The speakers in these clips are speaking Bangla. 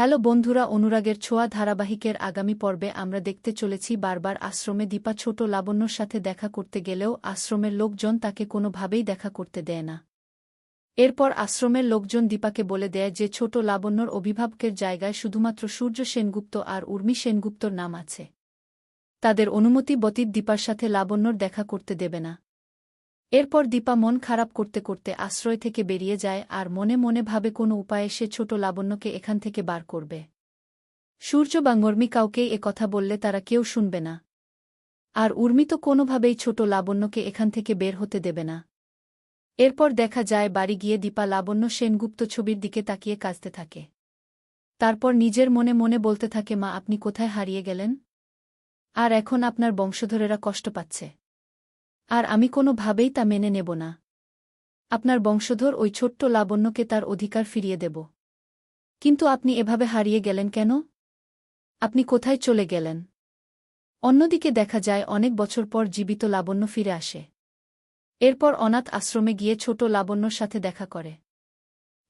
হ্যালো বন্ধুরা, অনুরাগের ছোঁয়া ধারাবাহিকের আগামী পর্বে আমরা দেখতে চলেছি বারবার আশ্রমে দীপা ছোট লাবণ্যর সাথে দেখা করতে গেলেও আশ্রমের লোকজন তাকে কোনোভাবেই দেখা করতে দেয় না। এরপর আশ্রমের লোকজন দীপাকে বলে দেয় যে ছোট লাবণ্যর অভিভাবকের জায়গায় শুধুমাত্র সূর্য সেনগুপ্ত আর উর্মি সেনগুপ্তর নাম আছে। তাদের অনুমতি বতীত দীপার সাথে লাবণ্যর দেখা করতে দেবে না। এরপর দীপা মন খারাপ করতে করতে আশ্রয় থেকে বেরিয়ে যায় আর মনে মনে ভাবে কোনো উপায়ে সে ছোট লাবণ্যকে এখান থেকে বার করবে। সূর্য বা মর্মি কাউকেই এ কথা বললে তারা কেউ শুনবে না। আর উর্মি তো কোনোভাবেই ছোট লাবণ্যকে এখান থেকে বের হতে দেবে না। এরপর দেখা যায় বাড়ি গিয়ে দীপা লাবণ্য সেনগুপ্ত ছবির দিকে তাকিয়ে কাঁদতে থাকে। তারপর নিজের মনে মনে বলতে থাকে, মা, আপনি কোথায় হারিয়ে গেলেন? আর এখন আপনার বংশধরেরা কষ্ট পাচ্ছে। আর আমি কোনোভাবেই তা মেনে নেব না। আপনার বংশধর ওই ছোট্ট লাবণ্যকে তার অধিকার ফিরিয়ে দেব। কিন্তু আপনি এভাবে হারিয়ে গেলেন কেন? আপনি কোথায় চলে গেলেন? অন্যদিকে দেখা যায় অনেক বছর পর জীবিত লাবণ্য ফিরে আসে। এরপর অনাথ আশ্রমে গিয়ে ছোট লাবণ্যর সাথে দেখা করে।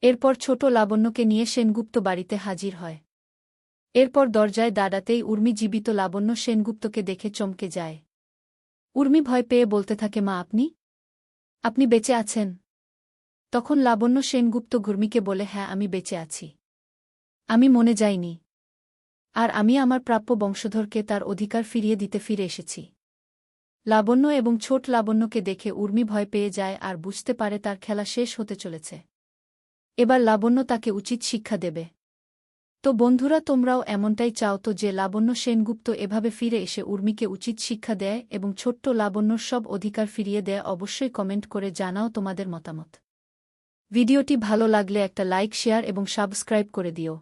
এরপর ছোট লাবণ্যকে নিয়ে সেনগুপ্ত বাড়িতে হাজির হয়। এরপর দরজায় দাঁড়াতেই উর্মি জীবিত লাবণ্য সেনগুপ্তকে দেখে চমকে যায়। উর্মি ভয় পেয়ে বলতে থাকে, মা, আপনি? আপনি বেঁচে আছেন? তখন লাবণ্য সেনগুপ্ত ঘুর্মিকে বলে হ্যাঁ আমি বেঁচে আছি। আমি মনে যাইনি। আর আমি আমার প্রাপ্য বংশধরকে তার অধিকার ফিরিয়ে দিতে ফিরে এসেছি। লাবণ্য এবং ছোট লাবণ্যকে দেখে উর্মি ভয় পেয়ে যায় আর বুঝতে পারে তার খেলা শেষ হতে চলেছে। এবার লাবণ্য তাকে উচিত শিক্ষা দেবে। তো বন্ধুরা, তোমরাও এমনটাই চাও তো যে লাবণ্য সেনগুপ্ত এভাবে ফিরে এসে উর্মিকে উচিত শিক্ষা দেয় এবং ছোট্ট লাবণ্যর সব অধিকার ফিরিয়ে দেয়, অবশ্যই কমেন্ট করে জানাও তোমাদের মতামত। ভিডিওটি ভালো লাগলে একটা লাইক, শেয়ার এবং সাবস্ক্রাইব করে দিও।